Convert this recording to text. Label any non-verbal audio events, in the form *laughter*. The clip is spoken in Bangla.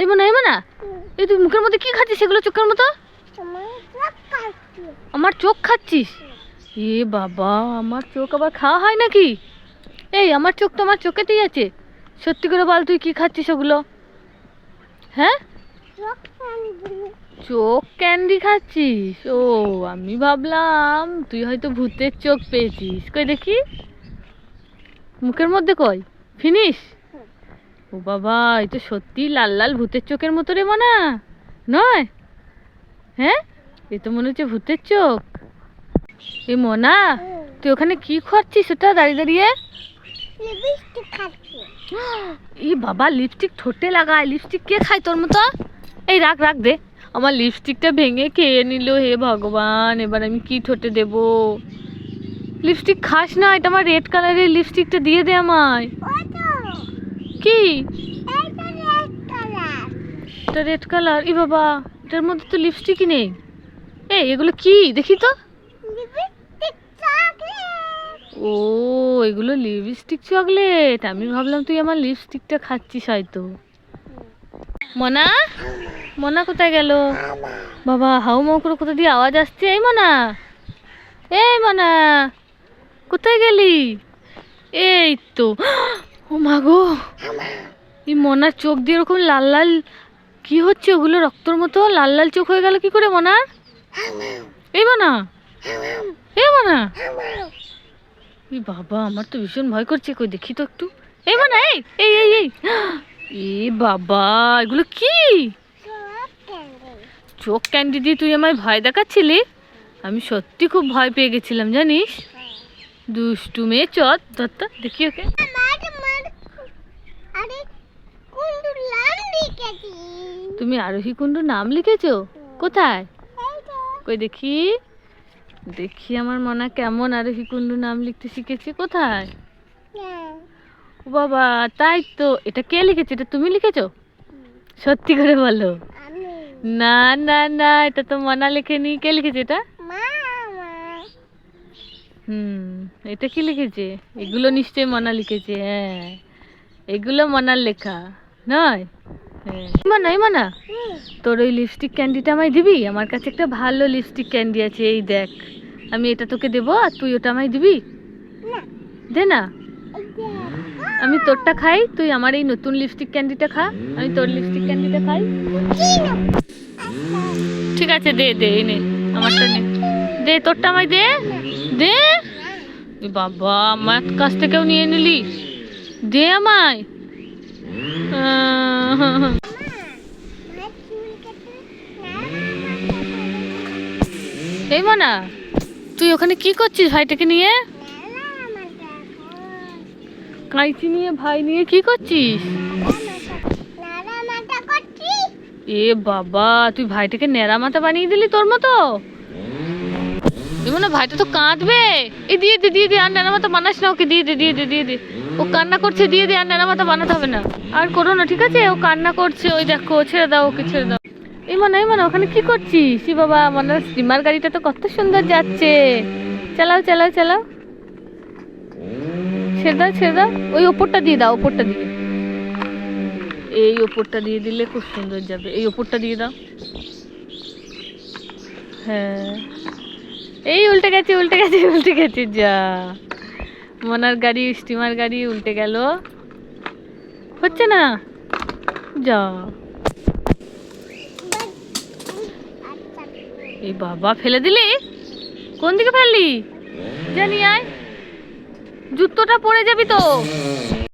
এই মনা এই মনা এই তুই মুখের মধ্যে কি খাচ্ছিস সেগুলো চোখের মতো? আমার চোখ খাচ্ছিস? এ বাবা আমার চোখ আবার খাওয়া হয় নাকি? এই আমার চোখ তো আমার চোখেতেই আছে। সত্যি করে বল তুই কি খাচ্ছিস ওগুলো? হ্যাঁ? চোখ ক্যান্ডি খাচ্ছিস? ও আমি ভাবলাম তুই হয়তো ভূতের চোখ পেয়েছিস। কই দেখি। মুখের মধ্যে কই? ফিনিশ? ও বাবা এই তো সত্যি লাল লাল ভূতের চোখের মতো রে মনা। নয়? হ্যাঁ? এই তো মনে হচ্ছে ভূতের চোখ। এ মনা তুই ওখানে কি খাচ্ছিস ওটা দাঁড়িয়ে দাঁড়িয়ে? ই *gasps* বাবা লিপস্টিক ঠোঁটে লাগায়। লিপস্টিক কে খায় তোর মতো? এই রাখ রাখ দে। আমার লিপস্টিকটা ভেঙে খেয়ে নিল হে ভগবান? এবার আমি কি ঠোঁটে দেব? লিপস্টিক খাস না এটা আমার রেড কালারের লিপস্টিকটা দিয়ে দে আমায়। কি? এটা রেড কালার ই বাবা, এটার মধ্যে তো লিপস্টিকই নেই। এই, এগুলো কি? দেখি তো। ও, এগুলো লিপস্টিক চকলেট আমি ভাবলাম তুই আমার লিপস্টিকটা খাচ্ছিস হয়তো। মনা? মনা কোথায় গেল? বাবা হাউ মাউ করে কোথা দিয়ে আওয়াজ আসছে? এই মনা। এই মনা, কোথায় গেলি? এই তো। ও মা গো, এই মনার চোখ দিয়ে এরকম লাল লাল, কি হচ্ছে ওগুলো রক্তর মতো? লাল লাল চোখ হয়ে গেল কি করে মনার? এই মনা এই মনা। এই বাবা, আমার তো ভীষণ ভয় করছে, কই দেখি তো একটু। এই মনা, এই এই এই এই। *gasps* এ বাবা, এগুলো কি? চোখ ক্যান্ডি দিয়ে তুই আমায় ভয় দেখাচ্ছিলি? আমি সত্যি খুব ভয় পেয়ে গেছিলাম, জানিস? দুষ্টু মেয়ে চত দত্তা দেখি ওকে। তুমি আরোহী কুণ্ডু নাম লিখেছো? কোথায়? কই দেখি? দেখি আমার মনা কেমন আরোহী কুণ্ডু নাম লিখতে শিখেছে কোথায়? ও বাবা তাই তো। এটা কে লিখেছে? এটা তুমি লিখেছো? সত্যি করে বলো। না না না এটা তো মনা লেখেনি। কে লিখেছে এটা? হুম এটা কি লিখেছে? এগুলো নিশ্চয়ই মনা লিখেছে হ্যাঁ। এগুলো মনার লেখা। নয়? মনা এই মনা তোর ওই লিপস্টিক ক্যান্ডিটা আমায় দিবি? আমার কাছে একটা ভালো লিপস্টিক ক্যান্ডি আছে এই দেখ। আমি এটা তোকে দেবো আর তুই ওটা আমায় দিবি? দে না। আমি তোরটা খাই তুই আমার এই নতুন লিপস্টিক ক্যান্ডিটা খা। আমি তোর লিপস্টিক ক্যান্ডিটা খাই। ঠিক আছে দে দে এই নে আমারটা নে। দে তোরটা আমায় দে। দে। বাবা আমার কাছ থেকেও নিয়ে নিলি। দে আমায়। এই মানা, তুই ওখানে কি করছিস ভাইটাকে নিয়ে? কাঁচি নিয়ে, ভাই নিয়ে কি করছিস? এ বাবা, তুই ভাইটাকে নেড়া মাথা বানিয়ে দিলি তোর মতো? এমন ভাইটা তো কাঁদবে। এই দিয়ে দে দিয়ে দে, আর নেড়া মাথা বানাস না ওকে, দিয়ে দে দিয়ে দে দিয়ে দে। ও কান্না করছে, দিয়ে দে, আর নেড়া মাথা বানাতে হবে না। আর করো না, ঠিক আছে? ও কান্না করছে, ওই দেখো ছেড়ে দাও, ওকে ছেড়ে দাও। এই মানে এই মানে ওখানে কি করছিস? ই বাবা মানে স্টিমার গাড়িটা তো কত সুন্দর যাচ্ছে। চালাও চালাও চালাও। ছেড়ে দাও ছেড়ে দাও। ওই ওপরটা দিয়ে দাও, ওপরটা দিয়ে। এই ওপরটা দিয়ে দিলে খুব সুন্দর যাবে। এই ওপরটা দিয়ে দাও। হ্যাঁ। এই উল্টে গেছে উল্টে গেছে উল্টে গেছে, যা। মনার গাড়ি, স্টিমার গাড়ি উল্টে গেল। হচ্ছে না? যা। এই বাবা, ফেলে দিলি? কোন দিকে ফেললি? জানি, আয়। জুতোটা পরে যাবি তো।